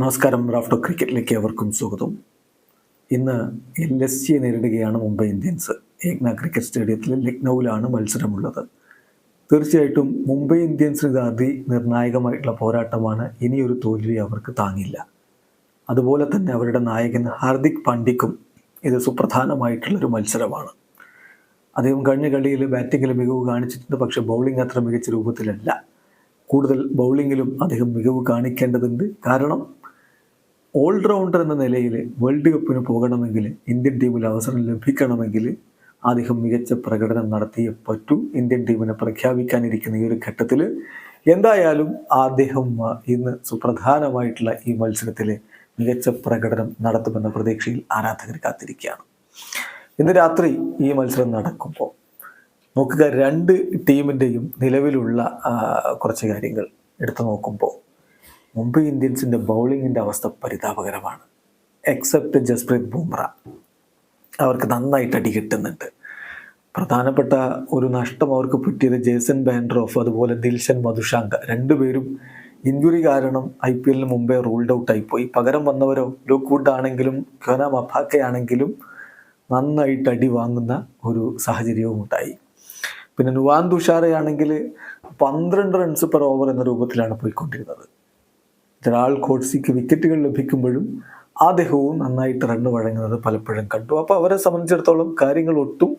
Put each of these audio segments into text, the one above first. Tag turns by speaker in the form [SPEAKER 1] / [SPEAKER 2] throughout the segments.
[SPEAKER 1] നമസ്കാരം റാഫ്റ്റോ ക്രിക്കറ്റിലേക്ക് അവർക്കും സ്വാഗതം. ഇന്ന് എൽ എസ് സിയെ നേരിടുകയാണ് മുംബൈ ഇന്ത്യൻസ്. ഏക്ന ക്രിക്കറ്റ് സ്റ്റേഡിയത്തിൽ ലക്നൌവിലാണ് മത്സരമുള്ളത്. തീർച്ചയായിട്ടും മുംബൈ ഇന്ത്യൻസിന് ഇത് അതിനിർണായകമായിട്ടുള്ള പോരാട്ടമാണ്. ഇനിയൊരു തോൽവി അവർക്ക് താങ്ങില്ല. അതുപോലെ തന്നെ അവരുടെ നായകൻ ഹാർദിക് പാണ്ഡ്യക്കും ഇത് സുപ്രധാനമായിട്ടുള്ളൊരു മത്സരമാണ്. അദ്ദേഹം കഴിഞ്ഞ കളിയിൽ ബാറ്റിങ്ങിൽ മികവ് കാണിച്ചിട്ടുണ്ട്. പക്ഷേ ബൗളിംഗ് അത്ര മികച്ച രൂപത്തിലല്ല. കൂടുതൽ ബൗളിങ്ങിലും അദ്ദേഹം മികവ് കാണിക്കേണ്ടതുണ്ട്. കാരണം ഓൾറൗണ്ടർ എന്ന നിലയിൽ വേൾഡ് കപ്പിന് പോകണമെങ്കിൽ ഇന്ത്യൻ ടീമിൽ അവസരം ലഭിക്കണമെങ്കിൽ അദ്ദേഹം മികച്ച പ്രകടനം നടത്തിയേ പറ്റൂ. ഇന്ത്യൻ ടീമിനെ പ്രഖ്യാപിക്കാനിരിക്കുന്ന ഈ ഒരു ഘട്ടത്തിൽ എന്തായാലും അദ്ദേഹം ഇന്ന് സുപ്രധാനമായിട്ടുള്ള ഈ മത്സരത്തിൽ മികച്ച പ്രകടനം നടത്തുമെന്ന പ്രതീക്ഷയിൽ ആരാധകർ കാത്തിരിക്കുകയാണ്. ഇന്ന് രാത്രി ഈ മത്സരം നടക്കുമ്പോൾ നോക്കുക രണ്ട് ടീമിന്റെയും നിലവിലുള്ള കുറച്ച് കാര്യങ്ങൾ എടുത്തു നോക്കുമ്പോൾ മുംബൈ ഇന്ത്യൻസിന്റെ ബൗളിങ്ങിന്റെ അവസ്ഥ പരിതാപകരമാണ്. എക്സെപ്റ്റ് ജസ്പ്രീത് ബുംറ. അവർക്ക് നന്നായിട്ട് അടി കിട്ടുന്നുണ്ട്. പ്രധാനപ്പെട്ട ഒരു നഷ്ടം അവർക്ക് പറ്റിയത് ജേസൺ ബാൻഡ്രോഫ് അതുപോലെ ദിൽഷൻ മധുഷാങ്ക രണ്ടുപേരും ഇഞ്ചുറി കാരണം ഐ പി എല്ലിന് മുമ്പേ റൂൾഡ് ഔട്ട് ആയിപ്പോയി. പകരം വന്നവരോ ലുക്ക് വുഡ് ആണെങ്കിലും ഖന മഫാക്കയാണെങ്കിലും നന്നായിട്ട് അടി വാങ്ങുന്ന ഒരു സാഹചര്യവും ഉണ്ടായി. പിന്നെ നുവാൻ തുഷാറയാണെങ്കിൽ പന്ത്രണ്ട് റൺസ് പെർ ഓവർ എന്ന രൂപത്തിലാണ് പോയിക്കൊണ്ടിരുന്നത്. ജറാൾ കോട്സിക്ക് വിക്കറ്റുകൾ ലഭിക്കുമ്പോഴും അദ്ദേഹവും നന്നായിട്ട് റണ്ണ് വഴങ്ങുന്നത് പലപ്പോഴും കണ്ടു. അപ്പോൾ അവരെ സംബന്ധിച്ചിടത്തോളം കാര്യങ്ങൾ ഒട്ടും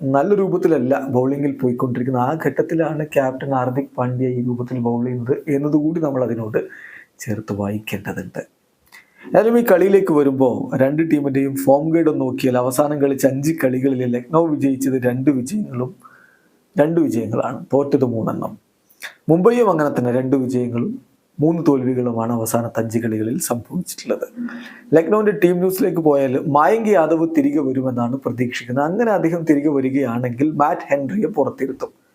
[SPEAKER 1] നല്ല രൂപത്തിലല്ല ബൗളിങ്ങിൽ പോയിക്കൊണ്ടിരിക്കുന്നത്. ആ ഘട്ടത്തിലാണ് ക്യാപ്റ്റൻ ഹാർദിക് പാണ്ഡ്യ ഈ രൂപത്തിൽ ബൗൾ ചെയ്യുന്നത് എന്നതുകൂടി നമ്മൾ അതിനോട് ചേർത്ത് വായിക്കേണ്ടതുണ്ട്. എന്നാലും ഈ കളിയിലേക്ക് വരുമ്പോൾ രണ്ട് ടീമിന്റെയും ഫോം ഗൈഡ് ഒന്ന് നോക്കിയാൽ അവസാനം കളിച്ച അഞ്ച് കളികളിൽ ലക്നൗ വിജയിച്ചത് രണ്ട് വിജയങ്ങളും രണ്ട് വിജയങ്ങളാണ്. തോറ്റത് മൂന്നെണ്ണം. മുംബൈയും അങ്ങനെ തന്നെ രണ്ട് വിജയങ്ങളും മൂന്ന് തോൽവികളുമാണ് അവസാനത്തെ അഞ്ച് കളികളിൽ സംഭവിച്ചിട്ടുള്ളത്. ലക്നൌവിന്റെ ടീം ന്യൂസിലേക്ക് പോയാൽ മായങ്കി യാദവ് തിരികെ വരുമെന്നാണ് പ്രതീക്ഷിക്കുന്നത്. അങ്ങനെ അദ്ദേഹം തിരികെ വരികയാണെങ്കിൽ മാറ്റ് ഹെൻറിയെ പുറത്തിരുത്തും.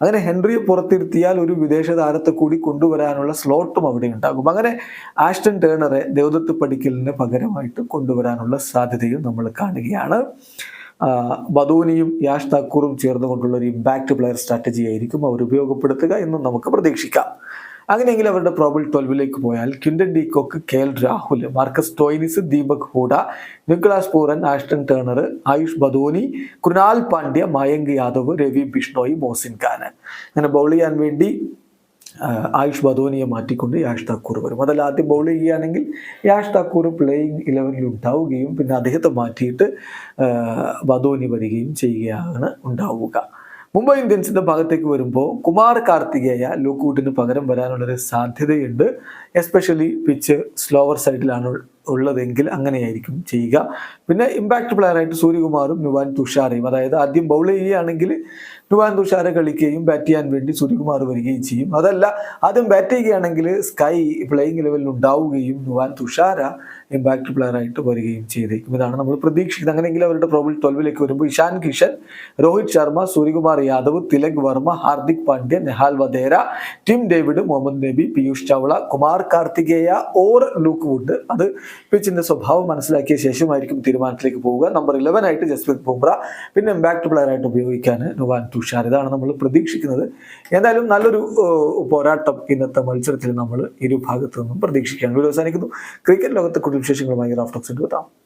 [SPEAKER 1] അങ്ങനെ ഹെൻറിയെ പുറത്തിരുത്തിയാൽ ഒരു വിദേശ താരത്തെ കൂടി കൊണ്ടുവരാനുള്ള സ്ലോട്ടും അവിടെ ഉണ്ടാകും. അങ്ങനെ ആഷ്ടൺ ടേണറെ ദേവദത്ത് പടിക്കലിന് പകരമായിട്ട് കൊണ്ടുവരാനുള്ള സാധ്യതയും നമ്മൾ കാണുകയാണ്. ബദോനിയും യാഷ് താക്കൂറും ചേർന്നുകൊണ്ടുള്ള ഒരു ഇമ്പാക്ട് പ്ലെയർ സ്ട്രാറ്റജി ആയിരിക്കും അവർ ഉപയോഗപ്പെടുത്തുക എന്നും നമുക്ക് പ്രതീക്ഷിക്കാം. അങ്ങനെയെങ്കിൽ അവരുടെ പ്രോബിൾ ട്വൽവിലേക്ക് പോയാൽ Quinton Kock K L Rahul Marcus Stoinis Deepak Hooda Nicholas Pooran Ashton Turner Ayush Badoni Krunal Pandya Mayank Yadav Ravi Bishnoi Mohsin Khan. അങ്ങനെ ബൗൾ ചെയ്യാൻ വേണ്ടി ആയുഷ് ബദോനിയെ മാറ്റിക്കൊണ്ട് യാഷ് താക്കൂർ വരും. അതല്ല ആദ്യം ബൗൾ ചെയ്യുകയാണെങ്കിൽ യാഷ് താക്കൂർ പ്ലേയിങ് ഇലവനിൽ ഉണ്ടാവുകയും പിന്നെ അദ്ദേഹത്തെ മാറ്റിയിട്ട് ബദോനി വരികയും ചെയ്യുകയാണ് ഉണ്ടാവുക. മുംബൈ ഇന്ത്യൻസിന്റെ ഭാഗത്തേക്ക് വരുമ്പോൾ കുമാർ കാർത്തികേയ ലൂക്കൂട്ടിന് പകരം വരാനുള്ളൊരു സാധ്യതയുണ്ട്. എസ്പെഷ്യലി പിച്ച് സ്ലോവർ സൈഡിലാണ് ഉള്ളതെങ്കിൽ അങ്ങനെയായിരിക്കും ചെയ്യുക. പിന്നെ ഇമ്പാക്ട് പ്ലെയറായിട്ട് സൂര്യകുമാറും നുവാൻ തുഷാറയും അതായത് ആദ്യം ബൗൾ ചെയ്യുകയാണെങ്കിൽ നുവാൻ തുഷാര കളിക്കുകയും ബാറ്റ് ചെയ്യാൻ വേണ്ടി സൂര്യകുമാർ വരികയും ചെയ്യും. അതല്ല ആദ്യം ബാറ്റ് ചെയ്യുകയാണെങ്കിൽ സ്കൈ പ്ലേയിങ് ലെവലിൽ ഉണ്ടാവുകയും ടുവാൻ തുഷാര ഇമ്പാക്ട് പ്ലെയറായിട്ട് വരികയും ചെയ്തേക്കും. ഇതാണ് നമ്മൾ പ്രതീക്ഷിക്കുന്നത്. അങ്ങനെയെങ്കിൽ അവരുടെ പ്രോബിൾ ട്വൽവിലേക്ക് വരുമ്പോൾ Ishan Kishan Rohit Sharma Suryakumar Yadav Tilak Varma Hardik Pandya Nehal Wadhera Tim David Mohammad Nabi Piyush Chawla Kumar Kartikeya or Luke Wood. അത് പിച്ചിന്റെ സ്വഭാവം മനസ്സിലാക്കിയ ശേഷമായിരിക്കും തീരുമാനത്തിലേക്ക് പോവുക. നമ്പർ ഇലവൻ ആയിട്ട് ജസ്പ്രീത് ബുംറ പിന്നെ ഇമ്പാക്ട് പ്ലെയറായിട്ട് ഉപയോഗിക്കാൻ നുവാൻ തുഷാർ ഇതാണ് നമ്മൾ പ്രതീക്ഷിക്കുന്നത്. എന്തായാലും നല്ലൊരു പോരാട്ടം ഇന്നത്തെ മത്സരത്തിൽ നമ്മൾ ഇരു ഭാഗത്തു നിന്നും പ്രതീക്ഷിക്കുകയാണ്. അവസാനിക്കുന്നു. ക്രിക്കറ്റ് ലോകത്തെ കൂടുതൽ വിശേഷങ്ങളുമായി റാഫ്റ്റോക്സിന്റെ എത്താം.